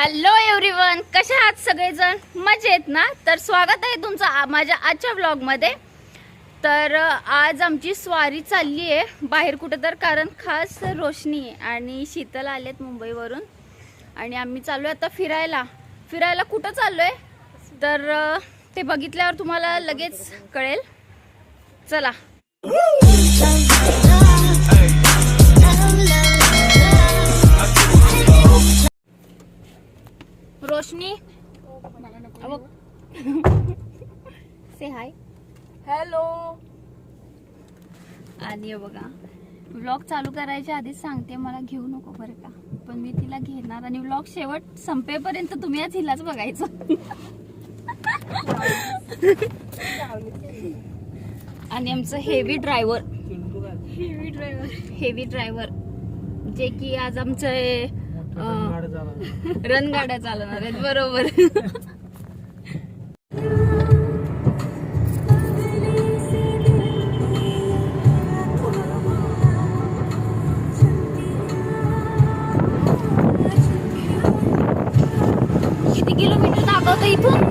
Hello everyone कसे आहात सगळेजण? मजेत ना? तर स्वागत आहे तुमचं आ- माझ्या आजच्या ब्लॉगमध्ये तर आज आमची स्वारी चालली आहे. बाहेर कुठं तर कारण खास रोशनी आहे आणि शीतल आलेत मुंबईवरून. आणि आम्ही चाललो आता फिरायला. फिरायला कुठं चाललो आहे तर ते बघितल्यावर तुम्हाला लगेच कळेल. चला. रोशनी। से हाय हॅलो आणि बघा. व्लॉग चालू करायच्या आधीच सांगते मला घेऊ नको बरं का. पण मी तिला घेणार आणि व्लॉग शेवट संपेपर्यंत तुम्ही आज हिलाच बघायचं. आणि आमचं heavy driver heavy driver heavy driver जे की आज आमचे रणगाड्या चालवणार. आहेत बरोबर. किती किलोमीटर दाखवतं इथून?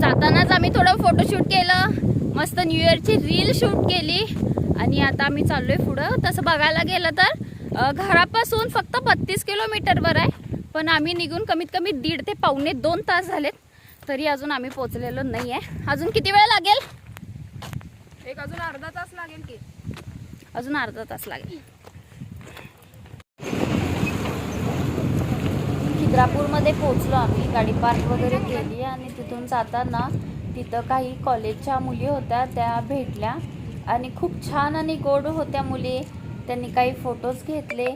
जातानाच आम्ही थोडं फोटोशूट केलं. मस्त न्यू इयरची रील शूट केली. आणि आता आम्ही चाललोय पुढं. तसं बघायला गेलं तर घरापासून फक्त बत्तीस किलोमीटरवर आहे. पण आम्ही निघून कमीत कमी दीड ते पावणे दोन तास झालेत. तरी अजून आम्ही पोचलेलो नाही आहे अजून किती वेळ लागेल? एक अजून अर्धा तास लागेल की. अजून अर्धा तास लागेल. खिद्रापूरमध्ये पोचलो आम्ही. गाडी पार्क वगैरे केली आणि तिथून जाताना तिथं काही कॉलेजच्या मुली होत्या त्या भेटल्या. आणि खूप छान आणि गोड होत्या मुली. त्यांनी काही फोटोज घेतले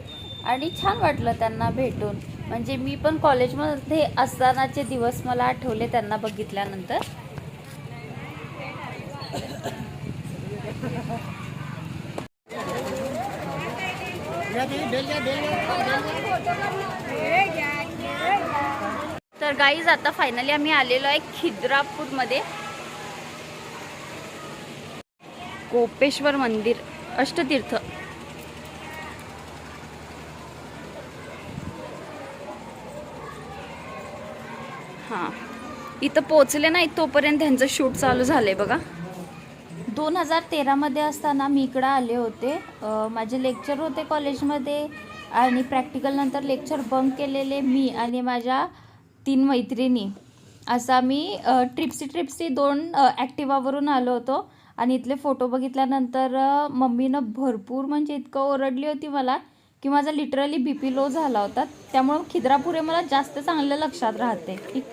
आणि छान वाटलं त्यांना भेटून. म्हणजे मी पण कॉलेजमध्ये असतानाचे दिवस मला आठवले त्यांना बघितल्यानंतर. तर गाईज आता फायनली आम्ही आलेलो आहे खिद्रापूरमध्ये. कोपेश्वर मंदिर अष्टतीर्थ. हां. इथं पोचले नाही तोपर्यंत त्यांचं शूट चालू झालंय बघा. दोन हजार तेरामध्ये असताना मी इकडं आले होते. माझे लेक्चर होते कॉलेजमध्ये आणि प्रॅक्टिकलनंतर लेक्चर बंक केलेले मी आणि माझ्या तीन मैत्रिणी. असा मी ट्रिप्सी ट्रिप्सी दोन ॲक्टिवावरून आलो होतो. आणि इथले फोटो बघितल्यानंतर मम्मीनं भरपूर म्हणजे इतकं ओरडली होती मला की माझा लिटरली बी पी लो झाला होता. त्यामुळं खिद्रापुरे मला जास्त चांगलं लक्षात राहते. ठीक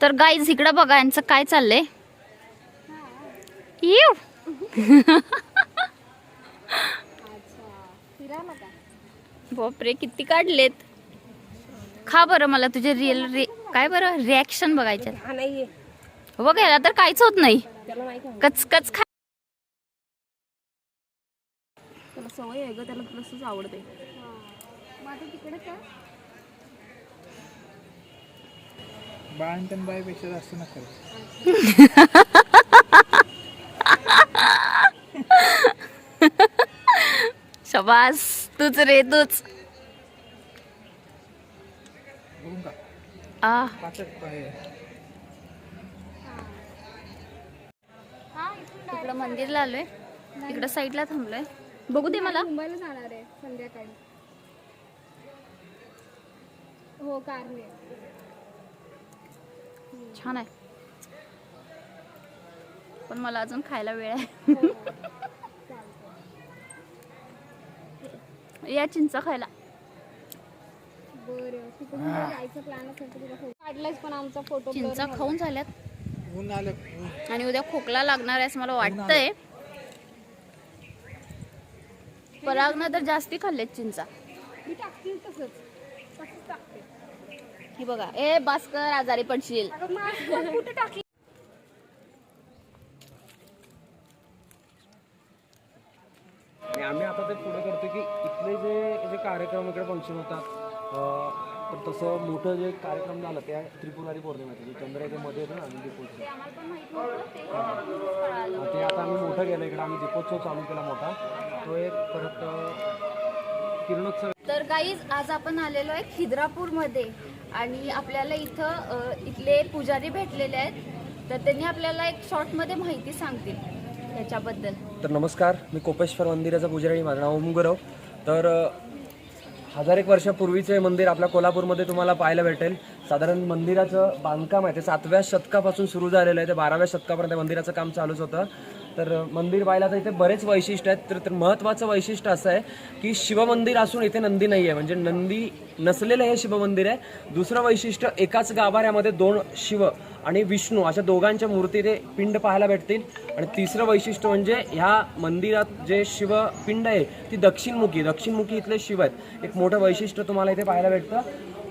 तर गाईज इकडं बघा यांचं काय चाललंय? येऊ. बापरे किती काढलेत. खा बरं मला तुझे रिअल रि काय बरं? रिॲक्शन बघायचे. हा नाहीये. बघ याला तर काहीच होत नाही. कच कच खा. त्याला सवय आहे ग त्याला तसंच आवडते बाळंतन बाईपेक्षा जास्त नका शबास तूच रे तूच. आ. इकडं मंदिरला आलोय. इकडं साईडला थांबलोय. बघू दे मला. मुंबईला जाणार आहे संध्याकाळी. हो कारने छान आहे. पण मला अजून खायला वेळ आहे. या चिंचा खायला. पण आमचा फोटो चिंचा खाऊन झाल्यात. आणि उद्या खोकला लागणार आहे असं मला वाटतंय. परागनं तर जास्ती खाल्लेत चिंचा. मी टाकतील तसंच. ही बघा. ए बास्कर आजारी पडशील. आम्ही आता ते पुढे करतो की इथले जे जे कार्यक्रम इकडे फंक्शन होतात अं, तर तसं मोठं जे कार्यक्रम झालं त्या त्रिपुरारी पौर्णिमेचं चंद्र ते मध्ये ना आणि दीपोत्सव ते आता आम्ही मोठं केलं इकडे आम्ही दीपोत्सव चालू केला मोठा. तो एक परत किरणोत्सव. तर काहीच आज आपण आलेलो आहे खिद्रापूरमध्ये. आणि आपल्याला इथं इथले पुजारी भेटलेले आहेत. तर त्यांनी आपल्याला एक शॉर्टमध्ये माहिती सांगतील याच्याबद्दल. तर नमस्कार मी कोपेश्वर मंदिराचा पुजारी माझं नाव ओमगुरव तर हजार एक वर्षापूर्वीचं हे मंदिर आपल्या कोल्हापूरमध्ये तुम्हाला पाहायला भेटेल. साधारण मंदिराचं बांधकाम आहे ते सातव्या शतकापासून सुरू झालेलं आहे ते बाराव्या शतकापर्यंत मंदिराचं काम चालूच होतं. तर मंदिर पाहिलं तर इथे बरेच वैशिष्ट्य आहेत. तर तर महत्त्वाचं वैशिष्ट्य असं आहे की शिवमंदिर असून इथे नंदी नाही आहे म्हणजे नंदी नसलेलं हे शिवमंदिर आहे. दुसरं वैशिष्ट्य एकाच गाभाऱ्यामध्ये दोन शिव आणि विष्णू अशा दोघांच्या मूर्ती ते पिंड पाहायला भेटतील. आणि तिसरं वैशिष्ट्य म्हणजे ह्या मंदिरात जे शिवपिंड आहे ती दक्षिणमुखी दक्षिणमुखी इथले शिव आहेत. एक मोठं वैशिष्ट्य तुम्हाला इथे पाहायला भेटतं.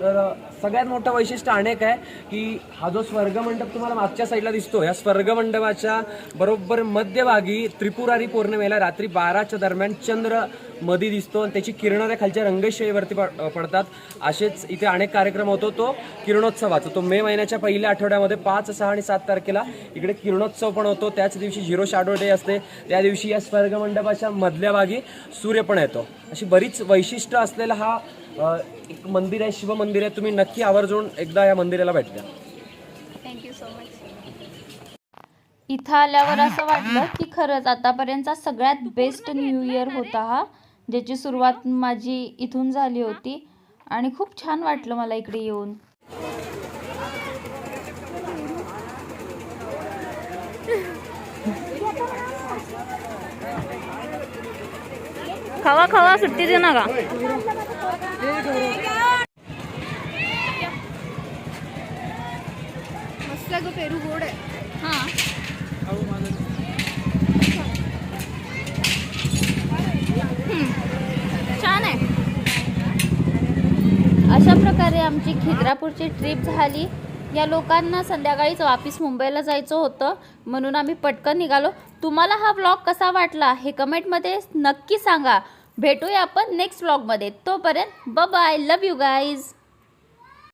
तर सगळ्यात मोठं वैशिष्ट्य अनेक आहे की हा जो स्वर्गमंडप तुम्हाला मागच्या साईडला दिसतो या स्वर्गमंडपाच्या बरोबर मध्यभागी त्रिपुरारी पौर्णिमेला रात्री बाराच्या दरम्यान चंद्रमध्ये दिसतो आणि त्याची किरणं त्या खालच्या रंगशैलीवरती पड- पडतात. असेच इथे अनेक कार्यक्रम होतो. तो किरणोत्सवाचा तो मे महिन्याच्या पहिल्या आठवड्यामध्ये पाच सहा आणि सात तारखेला इकडे किरणोत्सव पण होतो. त्याच दिवशी झिरो शॅडो डे असते. त्या दिवशी या स्वर्गमंडपाच्या मधल्या भागी सूर्य पण येतो. अशी बरीच वैशिष्ट्य असलेला हा एक मंदिर आहे शिवमंदिर आहे. तुम्ही नक्की आवर्जून एकदा या मंदिराला भेट द्या. थँक्यू सो मच इथं आल्यावर असं वाटलं की खरंच आतापर्यंतचा सगळ्यात बेस्ट न्यू इयर होता हा ज्याची सुरुवात माझी इथून झाली होती. आणि खूप छान वाटलं मला इकडे येऊन. खावा खावा सुट्टी दे नका. पेरू गोड आहे. हां. छान आहे. अशा प्रकारे आमची खिद्रापूरची ट्रिप झाली. या लोकांना संध्याकाळीच वापिस मुंबईला जायचं होतं. म्हणून आम्ही पटकन निघालो. तुम्हाला हा ब्लॉग कसा वाटला हे कमेंटमध्ये नक्की सांगा. भेटूया आपण नेक्स्ट व्लॉगमध्ये तोपर्यंत ब बाय लव यू गाईज